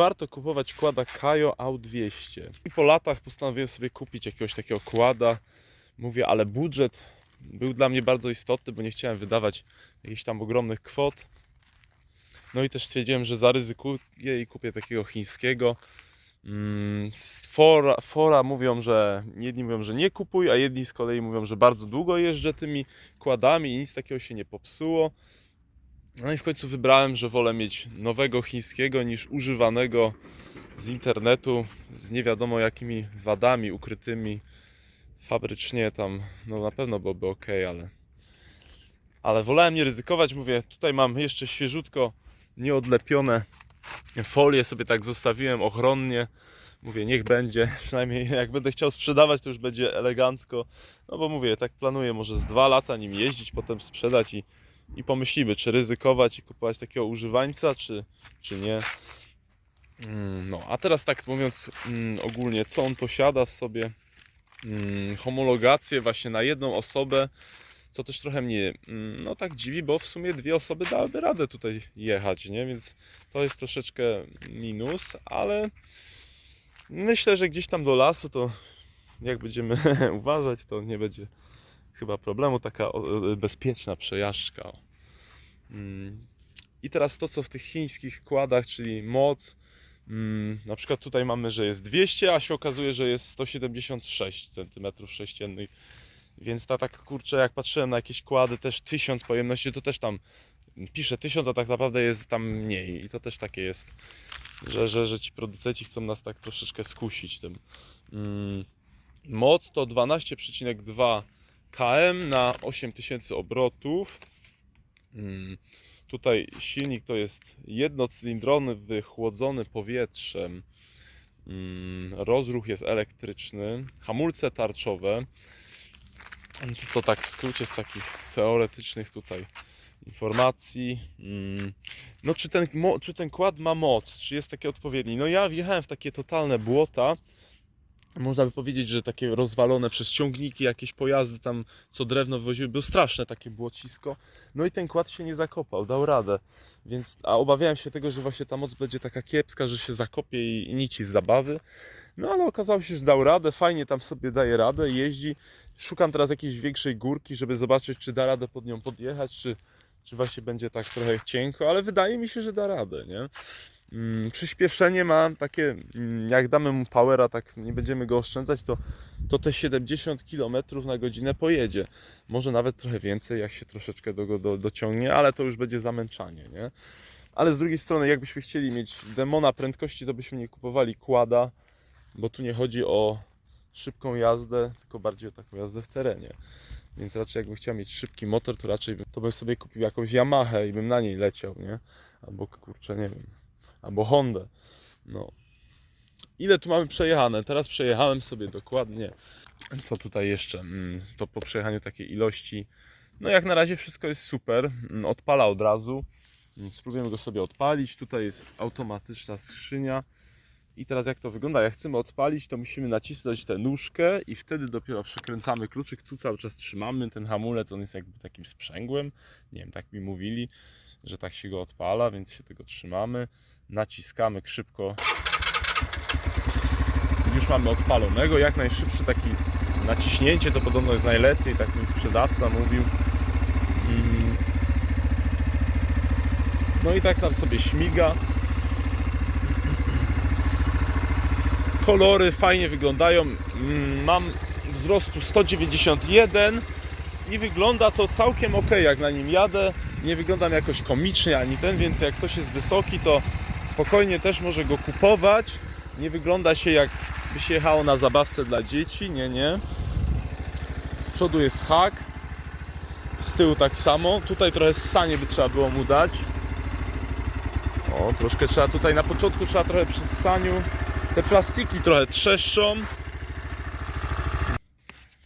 warto kupować kłada Kajo AU200. I po latach postanowiłem sobie kupić jakiegoś takiego kłada. Mówię, ale budżet był dla mnie bardzo istotny, bo nie chciałem wydawać jakichś tam ogromnych kwot. No i też stwierdziłem, że zaryzykuję i kupię takiego chińskiego. Mm, Fora, fora mówią, że jedni mówią, że nie kupuj, a jedni z kolei mówią, że bardzo długo jeżdżę tymi kładami i nic takiego się nie popsuło. No i w końcu wybrałem, że wolę mieć nowego chińskiego niż używanego z internetu z nie wiadomo jakimi wadami ukrytymi fabrycznie tam, no na pewno byłoby ok, ale ale wolałem nie ryzykować, mówię, tutaj mam jeszcze świeżutko nieodlepione folie sobie tak zostawiłem ochronnie. Mówię, niech będzie, przynajmniej jak będę chciał sprzedawać, to już będzie elegancko. No bo mówię, tak planuję może z dwa lata nim jeździć, potem sprzedać i, i pomyślimy, czy ryzykować i kupować takiego używańca, czy, czy nie. Mm, No, a teraz tak mówiąc mm, ogólnie, co on posiada w sobie? Mm, Homologację właśnie na jedną osobę, co też trochę mnie no tak dziwi, bo w sumie dwie osoby dałyby radę tutaj jechać, nie? Więc to jest troszeczkę minus, ale myślę, że gdzieś tam do lasu to jak będziemy uważać, to nie będzie chyba problemu. Taka o, bezpieczna przejażdżka. Mm. I teraz to, co w tych chińskich kładach, czyli moc. mm, Na przykład tutaj mamy, że jest 200, a się okazuje, że jest 176 cm3. Więc ta tak kurczę, jak patrzyłem na jakieś kłady, też 1000 pojemności, to też tam pisze 1000, a tak naprawdę jest tam mniej. I to też takie jest, że, że, że ci producenci chcą nas tak troszeczkę skusić tym. Mm. Moc to 12,2 km na 8000 obrotów. Mm. Tutaj silnik to jest jednocylindrowany, wychłodzony powietrzem. Mm. Rozruch jest elektryczny. Hamulce tarczowe. To tak w skrócie z takich teoretycznych tutaj informacji. Mm. No czy ten, czy ten kład ma moc? Czy jest taki odpowiedni? No ja wjechałem w takie totalne błota. Można by powiedzieć, że takie rozwalone przez ciągniki, jakieś pojazdy tam, co drewno wywoziły, było straszne takie błocisko. No i ten kład się nie zakopał, dał radę. Więc, a obawiałem się tego, że właśnie ta moc będzie taka kiepska, że się zakopie i, i z zabawy. No ale okazało się, że dał radę, fajnie tam sobie daje radę, jeździ. Szukam teraz jakiejś większej górki, żeby zobaczyć, czy da radę pod nią podjechać, czy, czy właśnie będzie tak trochę cienko, ale wydaje mi się, że da radę, nie? Mm, przyspieszenie ma takie, mm, jak damy mu powera, tak nie będziemy go oszczędzać, to, to te 70 km na godzinę pojedzie. Może nawet trochę więcej, jak się troszeczkę do do, dociągnie, ale to już będzie zamęczanie, nie? Ale z drugiej strony, jakbyśmy chcieli mieć demona prędkości, to byśmy nie kupowali kłada, bo tu nie chodzi o szybką jazdę, tylko bardziej o taką jazdę w terenie. Więc raczej jakbym chciał mieć szybki motor, to raczej bym, to bym sobie kupił jakąś Yamahę i bym na niej leciał, nie? Albo kurczę, nie wiem, albo Hondę. No. Ile tu mamy przejechane? Teraz przejechałem sobie dokładnie. Co tutaj jeszcze? Mm, To po przejechaniu takiej ilości. No jak na razie wszystko jest super. Mm, Odpala od razu. Mm, Spróbujemy go sobie odpalić. Tutaj jest automatyczna skrzynia. I teraz jak to wygląda? Jak chcemy odpalić, to musimy nacisnąć tę nóżkę i wtedy dopiero przekręcamy kluczyk. Tu cały czas trzymamy ten hamulec, on jest jakby takim sprzęgłem. Nie wiem, tak mi mówili, że tak się go odpala, więc się tego trzymamy. Naciskamy szybko. Już mamy odpalonego. Jak najszybszy taki naciśnięcie to podobno jest najlepiej, tak mi sprzedawca mówił. Mm. No i tak nam sobie śmiga. kolory fajnie wyglądają. Mm, Mam wzrostu 191 i wygląda to całkiem ok, jak na nim jadę. Nie wyglądam jakoś komicznie ani ten, więc jak ktoś jest wysoki, to spokojnie też może go kupować. Nie wygląda się jak by się jechało na zabawce dla dzieci, nie, nie. Z przodu jest hak, z tyłu tak samo. Tutaj trochę ssanie by trzeba było mu dać. O, troszkę trzeba tutaj na początku trzeba trochę przy ssaniu te plastiki trochę trzeszczą.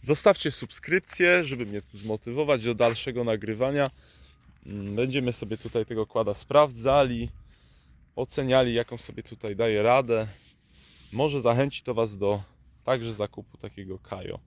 Zostawcie subskrypcję, żeby mnie tu zmotywować do dalszego nagrywania. Mm, Będziemy sobie tutaj tego kłada sprawdzali, oceniali jaką sobie tutaj daje radę. Może zachęci to Was do także zakupu takiego Kajo.